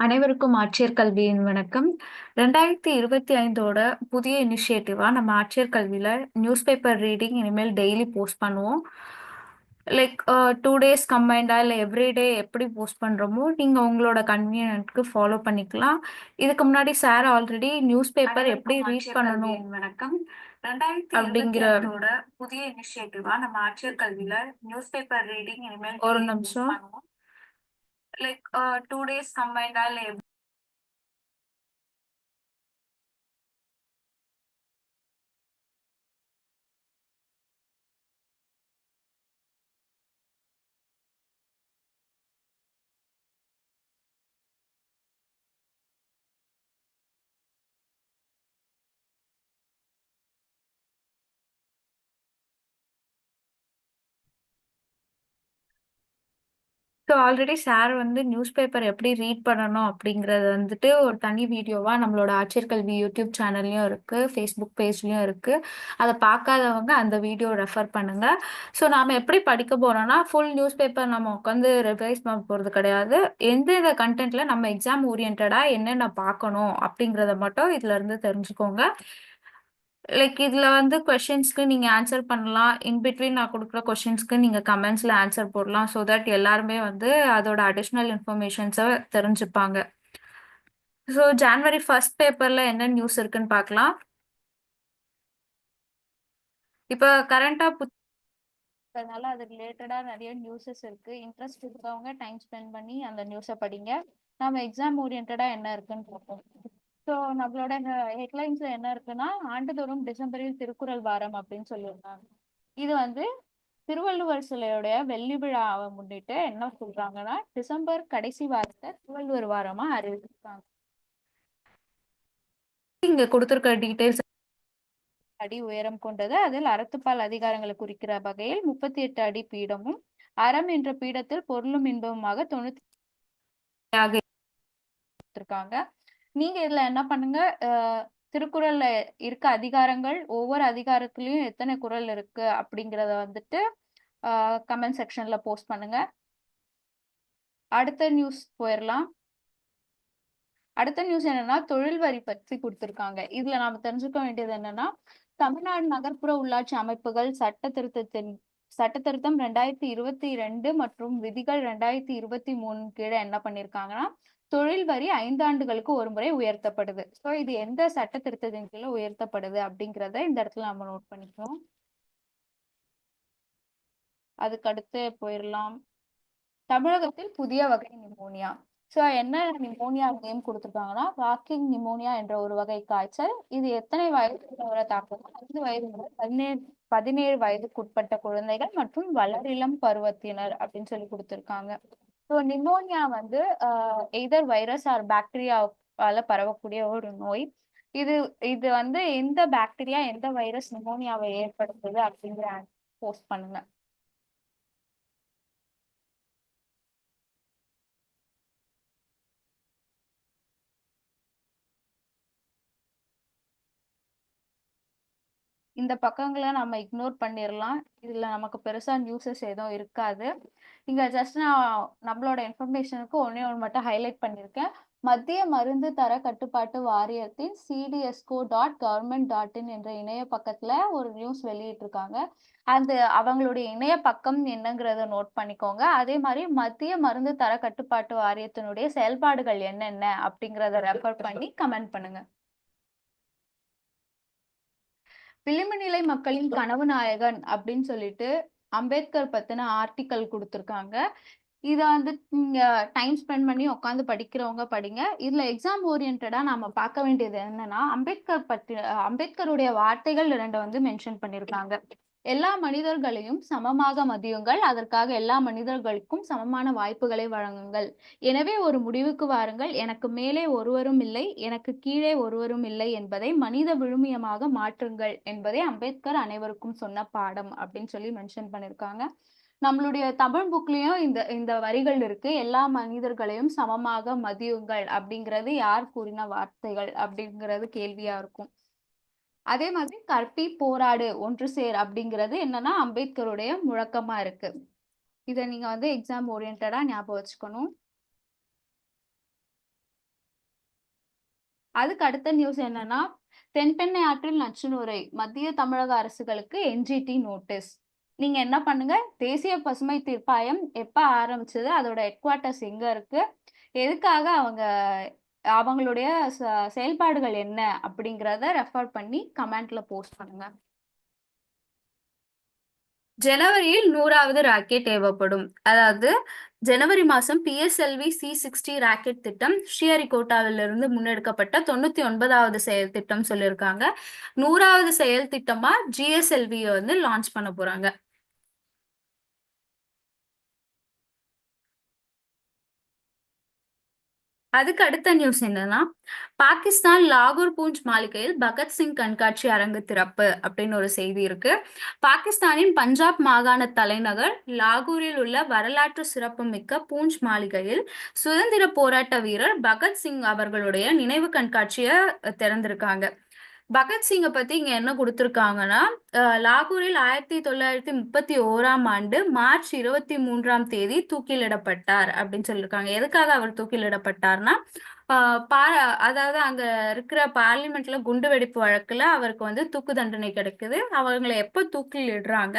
அனைவருக்கும் ஆட்சியர் கல்வியின் வணக்கம். 2025ஓட புதிய இனிஷியேட்டிவா நம்ம ஆட்சியர் கல்வியில நியூஸ் பேப்பர் ரீடிங் இனிமேல் டெய்லி போஸ்ட் பண்ணுவோம். லைக் 2 டேஸ் கம்பைன்டா இல்ல எவ்ரி டே எப்படி போஸ்ட் பண்றோமோ, நீங்க உங்களோட கன்வீனியன்ட்க்கு ஃபாலோ பண்ணிக்கலாம். இதுக்கு முன்னாடி சார் ஆல்ரெடி நியூஸ் பேப்பர் எப்படி ரீட் ஆட்சியர் பண்ணணும் வணக்கம். அப்படிங்கிற 2025ஓட புதிய இனிஷியேட்டிவா நம்ம ஆட்சியர் கல்வியில நியூஸ் பேப்பர் ரீடிங் இனிமேல் ஒரு நிமிஷம். பண்ணுவோம். லைக் அ 2 டேஸ் கம்பைன்டா இல்ல ஸோ ஆல்ரெடி சார் வந்து நியூஸ் பேப்பர் எப்படி ரீட் பண்ணணும் அப்படிங்கிறது வந்துட்டு ஒரு தனி வீடியோவா நம்மளோட ஆட்சியர் கல்வி யூடியூப் சேனல்லையும் இருக்கு. ஃபேஸ்புக் பேஜ்லயும் இருக்கு. அதை பார்க்காதவங்க அந்த வீடியோ ரெஃபர் பண்ணுங்க. ஸோ நாம எப்படி படிக்க போறோம்னா, ஃபுல் நியூஸ் பேப்பர் நம்ம உட்காந்து ரிவைஸ் பண்ண போறது கிடையாது. எந்தெந்த கன்டென்ட்ல நம்ம எக்ஸாம் ஓரியன்டடா என்னென்ன பார்க்கணும் அப்படிங்கிறத மட்டும் இதுல இருந்து தெரிஞ்சுக்கோங்க. லைக் இதில் வந்து கொஷின்ஸ்க்கு நீங்கள் ஆன்சர் பண்ணலாம். இன் பிட்வீன் நான் கொடுக்குற கொஷின்ஸ்க்கு நீங்கள் கமெண்ட்ஸில் ஆன்சர் போடலாம். ஸோ தட் எல்லாருமே வந்து அதோட அடிஷ்னல் இன்ஃபர்மேஷன்ஸை தெரிஞ்சுப்பாங்க. ஸோ ஜான்வரி ஃபர்ஸ்ட் பேப்பரில் என்ன நியூஸ் இருக்குன்னு பார்க்கலாம். இப்போ கரண்டாக புத் அதனால அது ரிலேட்டடாக நிறைய நியூஸஸ் இருக்குது இன்ட்ரெஸ்ட் இருக்கவங்க டைம் ஸ்பெண்ட் பண்ணி அந்த நியூஸை படிங்க. நாம எக்ஸாம் ஓரியன்டாக என்ன இருக்குன்னு பார்ப்போம். ஸோ நம்மளோட ஹெட்லைன்ஸ்ல என்ன இருக்குன்னா, ஆண்டுதோறும் டிசம்பரில் திருக்குறள் வாரம் அப்படின்னு சொல்லியிருந்தாங்க. இது வந்து திருவள்ளுவர் சிலையுடைய வெள்ளி விழாவை முன்னிட்டு என்ன சொல்றாங்கன்னா, டிசம்பர் கடைசி வாரத்தை திருவள்ளுவர் வாரமா அறிவிச்சிருக்காங்க. இங்க கொடுத்திருக்க டீடைல்ஸ் அடி உயரம் கொண்டது. அதில் அறத்துப்பால் அதிகாரங்களை குறிக்கிற வகையில் 38 அடி பீடமும், அறம் என்ற பீடத்தில் பொருளும் இன்பமுமாக தொண்ணூத்தி இருக்காங்க. நீங்க இதுல என்ன பண்ணுங்க, திருக்குறள்ல இருக்க அதிகாரங்கள், ஒவ்வொரு அதிகாரத்திலயும் எத்தனை குறள் இருக்கு அப்படிங்கிறத வந்துட்டு கமெண்ட் செக்ஷன்ல போஸ்ட் பண்ணுங்க. அடுத்த நியூஸ் போயிரலாம். அடுத்த நியூஸ் என்னன்னா, தொழில் வரி பத்தி குடுத்திருக்காங்க. இதுல நாம தெரிஞ்சுக்க வேண்டியது என்னன்னா, தமிழ்நாடு நகர்ப்புற உள்ளாட்சி அமைப்புகள் சட்ட திருத்தத்தின் சட்ட திருத்தம் 2022 மற்றும் விதிகள் ரெண்டாயிரத்தி இருபத்தி மூணு கீழே என்ன பண்ணிருக்காங்கன்னா தொழில் வரி ஐந்து ஆண்டுகளுக்கு ஒரு முறை உயர்த்தப்படுது. ஸோ இது எந்த சட்ட திருத்தத்தின் கீழே உயர்த்தப்படுது அப்படிங்கிறத இந்த இடத்துல நம்ம நோட் பண்ணிக்கிறோம் அதுக்கு அடுத்து தமிழகத்தில் புதிய வகை நிமோனியா. ஸோ என்ன நிமோனியா நேம் கொடுத்துருக்காங்கன்னா வாக்கிங் நிமோனியா என்ற ஒரு வகை காய்ச்சல். இது எத்தனை வயதுள்ளவரை தாக்கும்னா, 5 வயது முதல் 17 17 வயதுக்குட்பட்ட குழந்தைகள் மற்றும் வளரிளம் பருவத்தினர் அப்படின்னு சொல்லி கொடுத்துருக்காங்க ஸோ நிமோனியா வந்து எதர் எய்தர் வைரஸ் ஆர் பாக்டீரியாவால பரவக்கூடிய ஒரு நோய். இது இது வந்து எந்த பாக்டீரியா, எந்த வைரஸ் நிமோனியாவை ஏற்படுத்துது அப்படிங்கிற போஸ்ட் பண்ணுங்க. இந்த பக்கங்கள நம்ம இக்னோர் பண்ணிரலாம். இதுல நமக்கு பெருசா நியூஸஸ் எதுவும் இருக்காது. இங்க ஜஸ்ட் நான் நம்மளோட இன்ஃபர்மேஷனுக்கு ஒண்ணே ஒண்ணு மட்டும் ஹைலைட் பண்ணியிருக்கேன். மத்திய மருந்து தர கட்டுப்பாட்டு வாரியத்தின் CDSCO dot government dot in என்ற இணைய பக்கத்துல ஒரு நியூஸ் வெளியிட்டிருக்காங்க. அந்த அவங்களுடைய இணைய பக்கம் என்னங்கிறத நோட் பண்ணிக்கோங்க. அதே மாரி மத்திய மருந்து தர கட்டுப்பாட்டு வாரியத்தினுடைய செயல்பாடுகள் என்னென்ன அப்படிங்கிறத ரெஃபர் பண்ணி கமெண்ட் பண்ணுங்க. விளிம்புநிலை மக்களின் கனவு நாயகன் அப்படின்னு சொல்லிட்டு அம்பேத்கர் பத்தின ஆர்டிக்கல் கொடுத்துருக்காங்க இதை வந்து நீங்க டைம் ஸ்பெண்ட் பண்ணி உட்காந்து படிக்கிறவங்க படிங்க. இதுல எக்ஸாம் ஓரியன்டா நாம பார்க்க வேண்டியது என்னன்னா, அம்பேத்கர் பற்றி அம்பேத்கருடைய வார்த்தைகள் 2 வந்து மென்ஷன் பண்ணியிருக்காங்க. எல்லா மனிதர்களையும் சமமாக மதியுங்கள். அதற்காக எல்லா மனிதர்களுக்கும் சமமான வாய்ப்புகளை வழங்குங்கள். எனவே ஒரு முடிவுக்கு வாருங்கள். எனக்கு மேலே ஒருவரும் இல்லை. எனக்கு கீழே ஒருவரும் இல்லை என்பதை மனித விழுமியமாக மாற்றுங்கள் என்பதே அம்பேத்கர் அனைவருக்கும் சொன்ன பாடம் அப்படின்னு சொல்லி மென்ஷன் பண்ணியிருக்காங்க. நம்மளுடைய தமிழ் புக்லயும் இந்த இந்த வரிகள் இருக்கு. எல்லா மனிதர்களையும் சமமாக மதியுங்கள் அப்படிங்கிறது யார் கூறின வார்த்தைகள் அப்படிங்கிறது கேள்வியா இருக்கும். அதே மாதிரி கற்பி, போராடு, ஒன்று சேர் அப்படிங்கிறது என்னன்னா அம்பேத்கருடைய முழக்கமா இருக்கு. இதை நீங்க வந்து எக்ஸாம் ஓரியன்டா ஞாபகம் வச்சுக்கணும். அதுக்கு அடுத்த நியூஸ் என்னன்னா தென்பெண்ணை ஆற்றில் நச்சுநுரை மத்திய தமிழக அரசுகளுக்கு என்ஜிடி நோட்டீஸ் நீங்க என்ன பண்ணுங்க தேசிய பசுமை தீர்ப்பாயம் எப்ப ஆரம்பிச்சது அதோட ஹெட் குவார்ட்டர்ஸ் எங்க இருக்கு எதுக்காக அவங்க அவங்களுடைய செயல்பாடுகள் என்ன அப்படிங்கிறத ரெஃபர் பண்ணி கமெண்ட்ல போஸ்ட் பண்ணுங்க. ஜனவரியில் நூறாவது ராக்கெட் ஏவப்படும் அதாவது ஜனவரி மாதம் பிஎஸ்எல்வி சி சிக்ஸ்டி ராக்கெட் திட்டம் ஸ்ரீஹரிகோட்டாவிலிருந்து முன்னெடுக்கப்பட்ட தொண்ணூத்தி ஒன்பதாவது செயல் திட்டம் சொல்லியிருக்காங்க. நூறாவது செயல் திட்டமா ஜிஎஸ்எல்வியை வந்து லான்ச் பண்ண போறாங்க. அதுக்கு அடுத்த நியூஸ் என்னன்னா பாகிஸ்தான் லாகூர் பூஞ்ச் மாளிகையில் பகத்சிங் கண்காட்சி அரங்கு திறப்பு அப்படின்னு ஒரு செய்தி இருக்கு. பாகிஸ்தானின் பஞ்சாப் மாகாண தலைநகர் லாகூரில் உள்ள வரலாற்று சிறப்புமிக்க பூஞ்ச் மாளிகையில் சுதந்திர போராட்ட வீரர் பகத்சிங் அவர்களுடைய நினைவு கண்காட்சியை திறந்திருக்காங்க. பகத்சிங்கை பத்தி இங்க என்ன கொடுத்துருக்காங்கன்னா லாகூரில் ஆயிரத்தி தொள்ளாயிரத்தி முப்பத்தி ஓராம் ஆண்டு மார்ச் இருபத்தி மூன்றாம் தேதி தூக்கிலிடப்பட்டார் அப்படின்னு சொல்லியிருக்காங்க எதுக்காக அவர் தூக்கிலிடப்பட்டார்னா பா அதாவது அங்க இருக்கிற பார்லிமெண்ட்ல குண்டு வெடிப்பு வழக்குல அவருக்கு வந்து தூக்கு தண்டனை கிடைக்குது. அவங்களை எப்போ தூக்கிலிடுறாங்க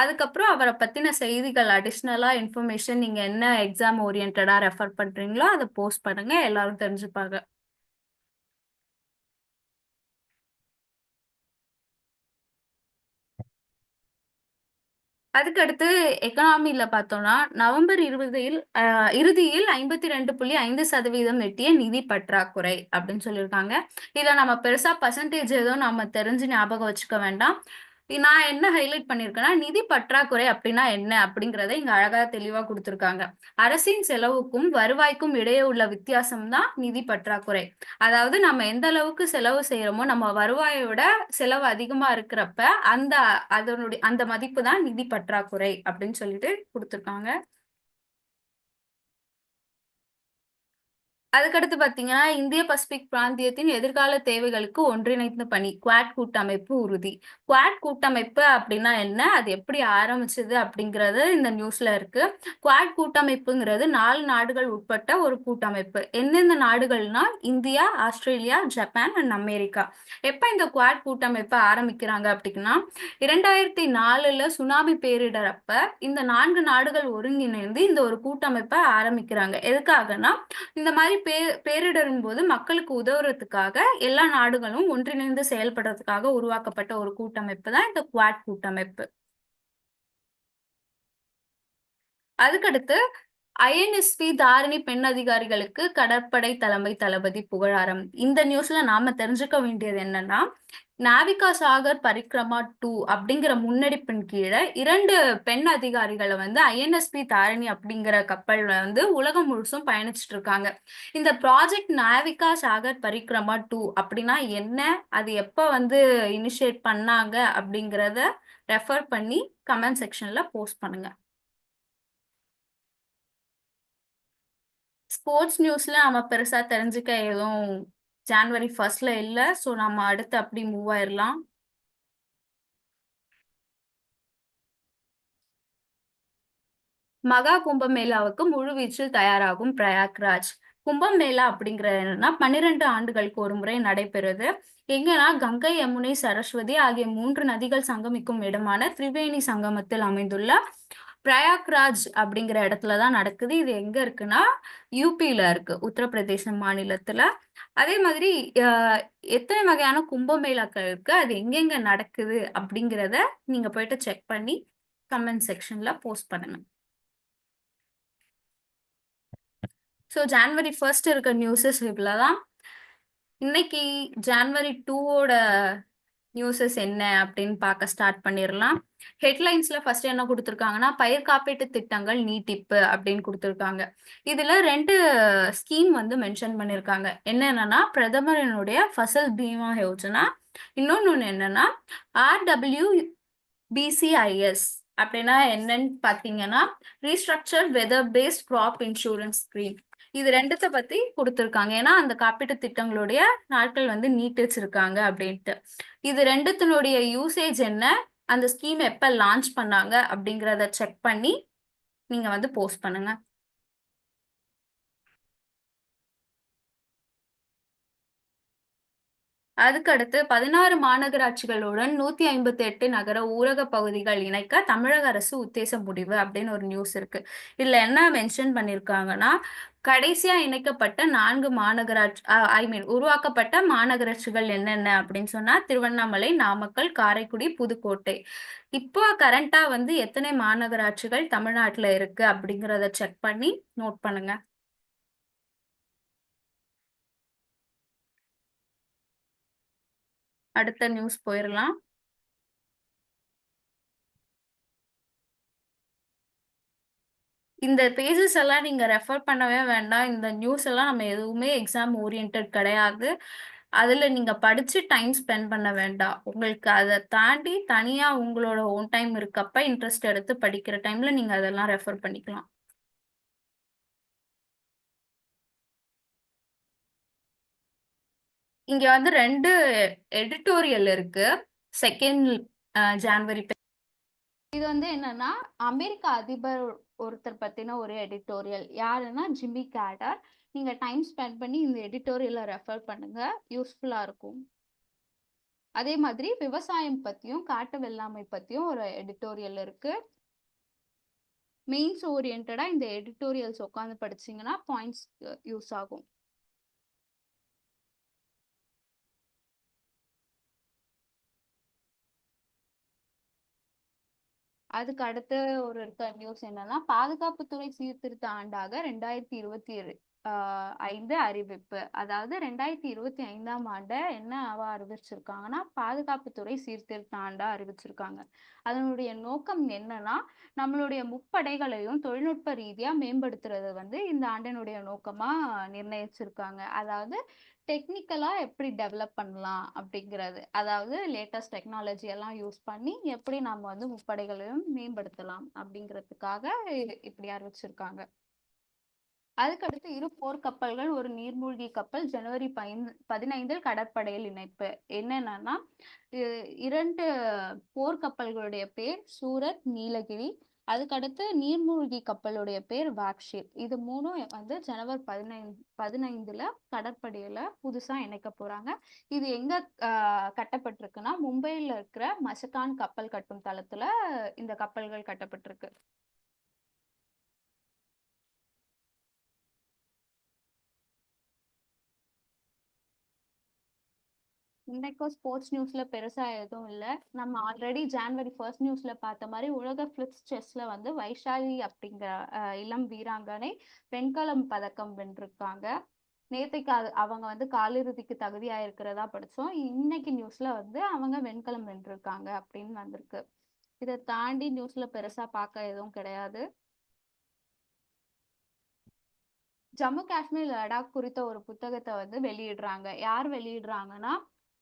அதுக்கப்புறம் அவரை பத்தின செய்திகள் அடிஷ்னலா இன்ஃபர்மேஷன் நீங்க என்ன எக்ஸாம் ஓரியன்டா ரெஃபர் பண்றீங்களோ அதை போஸ்ட் பண்ணுங்க. எல்லாரும் தெரிஞ்சுப்பாங்க. அதுக்கடுத்து எக்கனாமில பார்த்தோம்னா நவம்பர் இருபதில் அஹ் இறுதியில் ஐம்பத்தி ரெண்டு புள்ளி ஐந்து சதவீதம் எட்டிய நிதி பற்றாக்குறை அப்படின்னு சொல்லியிருக்காங்க. இதுல நம்ம பெருசா பர்சன்டேஜ் எதுவும் நம்ம தெரிஞ்சு ஞாபகம் வச்சுக்க வேண்டாம். நான் என்ன ஹைலைட் பண்ணியிருக்கேன்னா நிதி பற்றாக்குறை அப்படின்னா என்ன? அப்படிங்கறத இங்க அழகா தெளிவா கொடுத்திருக்காங்க. அரசின் செலவுக்கும் வருவாய்க்கும் இடையே உள்ள வித்தியாசம் தான் நிதி பற்றாக்குறை. அதாவது நம்ம எந்த அளவுக்கு செலவு செய்யறோமோ நம்ம வருவாயோட செலவு அதிகமா இருக்கிறப்ப அந்த அதனுடைய அந்த மதிப்பு தான் நிதி பற்றாக்குறை அப்படின்னு சொல்லிட்டு கொடுத்துருக்காங்க. அதுக்கடுத்து பார்த்தீங்கன்னா இந்திய பசிபிக் பிராந்தியத்தின் எதிர்கால தேவைகளுக்கு ஒன்றிணைந்த பணி குவாட் கூட்டமைப்பு உறுதி. குவாட் கூட்டமைப்பு அப்படின்னா என்ன? அது எப்படி ஆரம்பிச்சது அப்படிங்கிறது இந்த நியூஸ்ல இருக்கு. குவாட் கூட்டமைப்புங்கிறது நாலு நாடுகள் உட்பட்ட ஒரு கூட்டமைப்பு. எந்தெந்த நாடுகள்னா India Australia Japan and America. எப்ப இந்த குவாட் கூட்டமைப்பை ஆரம்பிக்கிறாங்க அப்படின்னா இரண்டாயிரத்தி நாலுல சுனாமி பேரிடரப்ப இந்த நான்கு நாடுகள் ஒருங்கிணைந்து இந்த ஒரு கூட்டமைப்பை ஆரம்பிக்கிறாங்க. எதுக்காகனா இந்த மாதிரி பே பேரிடரின் போது மக்களுக்கு உதவுறதுக்காக எல்லா நாடுகளும் ஒன்றிணைந்து செயல்படுறதுக்காக உருவாக்கப்பட்ட ஒரு கூட்டமைப்பு தான் இந்த குவாட் கூட்டமைப்பு. அதுக்கடுத்து ஐஎன்எஸ்பி தாரிணி பெண் அதிகாரிகளுக்கு கடற்படை தலைமை தளபதி புகழாரம். இந்த நியூஸ்ல நாம தெரிஞ்சுக்க வேண்டியது என்னன்னா நாவிகா சாகர் பரிக்ரமா டூ அப்படிங்கிற முன்னெடுப்பின் கீழே இரண்டு பெண் அதிகாரிகளை வந்து ஐஎன்எஸ்பி தாரிணி அப்படிங்கிற கப்பல்ல வந்து உலகம் முழுசும் பயணிச்சுட்டு இருக்காங்க. இந்த ப்ராஜெக்ட் நாவிகா சாகர் பரிக்ரமா டூ அப்படின்னா என்ன? அது எப்போ வந்து இனிஷியேட் பண்ணாங்க அப்படிங்கிறத ரெஃபர் பண்ணி கமெண்ட் செக்ஷன்ல போஸ்ட் பண்ணுங்க. ஸ்போர்ட்ஸ் நியூஸ்ல நம்ம பெருசா தெரிஞ்சுக்க எதுவும் ஜான்வரி ஃபர்ஸ்ட்ல இல்ல. சோ நம்ம அடுத்து அப்படி மூவ் ஆயிரலாம். மகா கும்பமேளாவுக்கு முழுவீச்சில் தயாராகும் பிரயாக்ராஜ். கும்பமேளா அப்படிங்கிறது என்னன்னா பன்னிரண்டு ஆண்டுகளுக்கு ஒரு முறை நடைபெறுது. எங்கன்னா கங்கை யமுனை சரஸ்வதி ஆகிய மூன்று நதிகள் சங்கமிக்கும் இடமான திரிவேணி சங்கமத்தில் அமைந்துள்ள பிரயாக்ராஜ் அப்படிங்கிற இடத்துல தான் நடக்குது. இது எங்க இருக்குன்னா யூபியில இருக்கு உத்தரப்பிரதேச மாநிலத்துல. அதே மாதிரி எத்தனை வகையான கும்பமேளாக்கள் இருக்கு அது எங்கெங்க நடக்குது அப்படிங்கிறத நீங்க போயிட்டு செக் பண்ணி கமெண்ட் செக்ஷன்ல போஸ்ட் பண்ணுங்க. ஸோ ஜான்வரி ஃபர்ஸ்ட் இருக்க நியூஸஸ் இவ்வளோதான் இன்னைக்கு ஜான்வரி டூவோட நியூஸஸ் என்ன அப்படின்னு பார்க்க ஸ்டார்ட் பண்ணிடலாம் ஹெட்லைன்ஸ்ல ஃபர்ஸ்ட் என்ன கொடுத்துருக்காங்கன்னா பயிர் காப்பீட்டு திட்டங்கள் நீட்டிப்பு அப்படின்னு கொடுத்துருக்காங்க. இதுல ரெண்டு ஸ்கீம் வந்து மென்ஷன் பண்ணியிருக்காங்க என்னென்னன்னா பிரதமரினுடைய ஃபசல் பீமா யோஜனா. இன்னொன்னு ஒண்ணு என்னன்னா ஆர்டபிள்யூ பிசிஐஎஸ் அப்படின்னா என்னன்னு பார்த்தீங்கன்னா restructured weather based crop insurance scheme இது ரெண்டுத்த பத்தி கொடுத்துருக்காங்க. ஏன்னா அந்த காப்பீட்டு திட்டங்களுடைய நாட்கள் வந்து நீட்டிச்சிருக்காங்க அப்படின்ட்டு. இது ரெண்டுத்தினுடைய யூசேஜ் என்ன? அந்த ஸ்கீம் எப்ப லான்ச் பண்ணாங்க அப்படிங்கிறத செக் பண்ணி நீங்க வந்து போஸ்ட் பண்ணுங்க. அதுக்கடுத்து பதினாறு மாநகராட்சிகளுடன் நூத்தி ஐம்பத்தி எட்டு நகர ஊரக பகுதிகள் இணைக்க தமிழக அரசு உத்தேச முடிவு அப்படின்னு ஒரு நியூஸ் இருக்கு. இதுல என்ன மென்ஷன் பண்ணிருக்காங்கன்னா கடைசியா இணைக்கப்பட்ட நான்கு மாநகராட்சி ஐ மீன் உருவாக்கப்பட்ட மாநகராட்சிகள் என்னென்ன அப்படின்னு சொன்னா திருவண்ணாமலை நாமக்கல் காரைக்குடி புதுக்கோட்டை. இப்போ கரண்டா வந்து எத்தனை மாநகராட்சிகள் தமிழ்நாட்டுல இருக்கு அப்படிங்கிறத செக் பண்ணி நோட் பண்ணுங்க. அடுத்த நியூஸ் போயிடலாம் இந்த பேஜஸ் எல்லாம் நீங்க ரெஃபர் பண்ணவே வேண்டாம். இந்த நியூஸ் எல்லாம் நம்ம எதுவுமே எக்ஸாம் ஓரியன்ட் கிடையாது. அதுல நீங்க படிச்சு டைம் ஸ்பெண்ட் பண்ண வேண்டாம். உங்களுக்கு அதை தாண்டி தனியா உங்களோட ஓன் டைம் இருக்கப்ப இன்ட்ரெஸ்ட் எடுத்து படிக்கிற டைம்ல நீங்க அதெல்லாம் ரெஃபர் பண்ணிக்கலாம். இங்க வந்து ரெண்டு எடிட்டோரியல் இருக்கு. செகண்ட் ஜான்வரி இது வந்து என்னன்னா அமெரிக்க அதிபர் ஒருத்தர் பத்தின ஒரு எடிட்டோரியல் யாருன்னா ஜிம்மி கேடர். நீங்க டைம் ஸ்பெண்ட் பண்ணி இந்த எடிட்டோரியலை ரெஃபர் பண்ணுங்க. யூஸ்ஃபுல்லா இருக்கும். அதே மாதிரி விவசாயம் பத்தியும் காட்டு வெள்ளாமை பத்தியும் ஒரு எடிட்டோரியல் இருக்கு. மெயின்ஸ் ஓரியன்டா இந்த எடிட்டோரியல்ஸ் உட்காந்து படிச்சீங்கன்னா பாயிண்ட்ஸ் யூஸ் ஆகும். அதுக்கு அடுத்து ஒரு இருக்க நியூஸ் என்னன்னா பாதுகாப்புத்துறை சீர்திருத்த ஆண்டாக ரெண்டாயிரத்தி இருபத்தி ஐந்து அறிவிப்பு. அதாவது ரெண்டாயிரத்தி இருபத்தி ஐந்தாம் ஆண்டை என்ன அவ அறிவிச்சிருக்காங்கன்னா பாதுகாப்புத்துறை சீர்திருத்த ஆண்டா அறிவிச்சிருக்காங்க. அதனுடைய நோக்கம் என்னன்னா நம்மளுடைய முப்படைகளையும் தொழில்நுட்ப ரீதியா மேம்படுத்துறது வந்து இந்த ஆண்டினுடைய நோக்கமா நிர்ணயிச்சிருக்காங்க. அதாவது டெக்னிக்கலா எப்படி டெவலப் பண்ணலாம் அப்படிங்கிறது. அதாவது லேட்டஸ்ட் டெக்னாலஜி எல்லாம் யூஸ் பண்ணி எப்படி நம்ம வந்து முப்படைகளையும் மேம்படுத்தலாம் அப்படிங்கிறதுக்காக இப்படி அறிவிச்சிருக்காங்க. அதுக்கடுத்து இரு போர்க்கப்பல்கள் ஒரு நீர்மூழ்கி கப்பல் ஜனவரி பதினைந்தில் கடற்படையில் இணைப்பு. என்னென்னன்னா இரண்டு போர்க்கப்பல்களுடைய பேர் சூரத் நீலகிரி. அதுக்கடுத்து நீர்மூழ்கி கப்பலுடைய பேர் வாக்ஷீல் இது மூணும் வந்து ஜனவரி பதினைந்து பதினைந்துல கடற்படையில புதுசா இணைக்க போறாங்க. இது எங்க கட்டப்பட்டிருக்குன்னா மும்பையில இருக்கிற மசகான் கப்பல் கட்டும் தளத்துல இந்த கப்பல்கள் கட்டப்பட்டிருக்கு. இன்னைக்கும் ஸ்போர்ட்ஸ் நியூஸ்ல பெருசா எதுவும் இல்ல. நம்ம ஆல்ரெடி ஜான்வரி ஃபர்ஸ்ட் நியூஸ்ல பார்த்த மாதிரி உலக ஃபிளிப்ஸ் செஸ்ல வந்து வைஷாலி அப்படிங்கிற இளம் வீராங்கனை வெண்கலம் பதக்கம் வென்றிருக்காங்க. நேத்தைக்கு அது- அவங்க வந்து காலிறுதிக்கு தகுதியா இருக்கிறதா படிச்சோம். இன்னைக்கு நியூஸ்ல வந்து அவங்க வெண்கலம் வென்றிருக்காங்க அப்படின்னு வந்திருக்கு. இதை தாண்டி நியூஸ்ல பெருசா பார்க்க எதுவும் கிடையாது. ஜம்மு காஷ்மீர் லடாக் குறித்த ஒரு புத்தகத்தை வந்து வெளியிடுறாங்க. யார் வெளியிடுறாங்கன்னா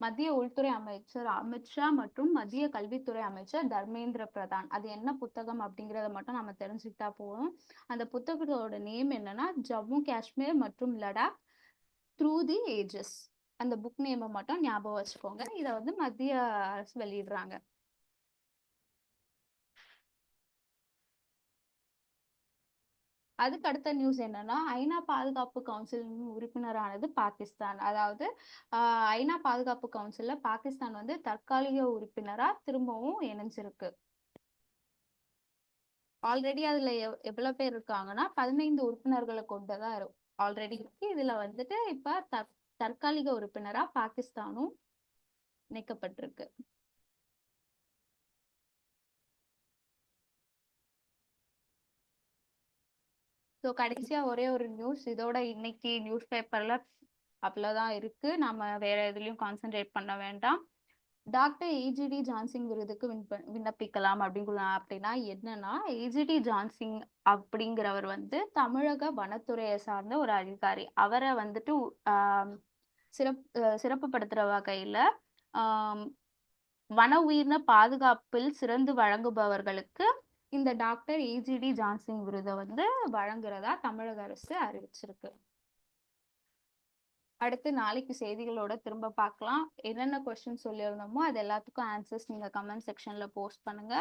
மத்திய உள்துறை அமைச்சர் அமித்ஷா மற்றும் மத்திய கல்வித்துறை அமைச்சர் தர்மேந்திர பிரதான். அது என்ன புத்தகம் அப்படிங்கறத மட்டும் நம்ம தெரிஞ்சுக்கிட்டா போதும். அந்த புத்தகத்தோட நேம் என்னன்னா ஜம்மு காஷ்மீர் மற்றும் லடாக் த்ரூ தி ஏஜஸ் அந்த புக் நேமை மட்டும் ஞாபகம் வச்சுக்கோங்க. இதை வந்து மத்திய அரசு வெளியிடுறாங்க. அதுக்கு அடுத்த நியூஸ் என்னன்னா ஐநா பாதுகாப்பு கவுன்சில் உறுப்பினரானது பாகிஸ்தான். அதாவது ஐநா பாதுகாப்பு கவுன்சில்ல பாகிஸ்தான் வந்து தற்காலிக உறுப்பினரா திரும்பவும் இணைஞ்சிருக்கு. ஆல்ரெடி அதுல எவ்- எவ்வளவு பேர் இருக்காங்கன்னா பதினைந்து உறுப்பினர்களை கொண்டதா ஆல்ரெடி இருக்கு. இதுல வந்துட்டு இப்ப தற்காலிக உறுப்பினரா பாகிஸ்தானும் இணைக்கப்பட்டிருக்கு. ஸோ கடைசியா ஒரே ஒரு நியூஸ் இதோட இன்னைக்கு நியூஸ் பேப்பர்ல அவ்வளவுதான் இருக்கு. நம்ம வேற எதுலயும் கான்சென்ட்ரேட் பண்ண வேண்டாம். டாக்டர் ஏஜிடி ஜான்சிங் விருதுக்கு விண்ணப்ப விண்ணப்பிக்கலாம் அப்படிங்கிற அப்படின்னா என்னன்னா ஏஜிடி ஜான்சிங் அப்படிங்கிறவர் வந்து தமிழக வனத்துறையை சார்ந்த ஒரு அதிகாரி. அவரை வந்துட்டு சிறப்பு சிறப் அஹ் சிறப்புப்படுத்துற வகையில வன உயிரின பாதுகாப்பில் சிறந்து வழங்குபவர்களுக்கு இந்த டாக்டர் ஏஜிடி ஜான்சிங் விருதை வந்து வழங்குறதா தமிழக அரசு அறிவிச்சிருக்கு. அடுத்து நாளைக்கு செய்திகளோட திரும்ப பார்க்கலாம் என்னென்ன கொஸ்டின் சொல்லியிருந்தோமோ அது எல்லாத்துக்கும் ஆன்சர்ஸ் நீங்கள் கமெண்ட் செக்ஷனில் போஸ்ட் பண்ணுங்க.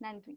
நன்றி.